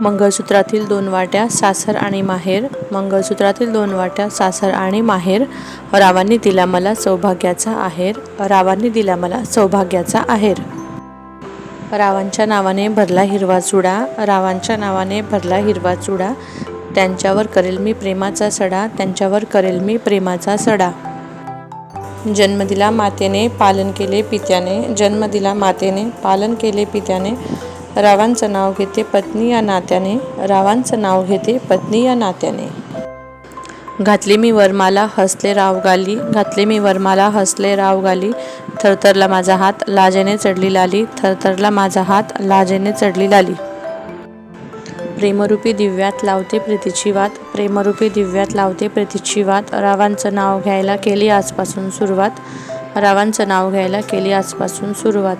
मंगळसूत्रातील दोन वाट्या सासर आणि माहेर मंगळसूत्रातील दोन वाट्या सासर आणि माहेर. रावांनी दिला मला सौभाग्याचा आहेर. रावांनी दिला मला सौभाग्याचा आहेर. रावांच्या नावाने भरला हिरवा चुडा. रावांच्या नावाने भरला हिरवा चुडा. त्यांच्यावर करेल मी प्रेमाचा सडा. त्यांच्यावर करेल मी प्रेमाचा सडा. जन्म दिला मातेने पालन केले पित्याने. जन्म दिला मातेने पालन केले पित्याने. रावांचं नाव घेते पत्नी या नात्याने. रावांचं नाव घेते पत्नी या नात्याने. घातली मी वरमाला हसले राव गाली. घातले मी वरमाला हसले राव गाली. थरथरला माझा हात लाजेने चढली लाली. थरथरला माझा हात लाजेने चढली लाली. प्रेमरूपी दिव्यात लावते प्रीतीची वात. प्रेमरूपी दिव्यात लावते प्रीतीची वात. रावांचं नाव घ्यायला केली आजपासून सुरुवात. रावांचं नाव घ्यायला केली आजपासून सुरुवात.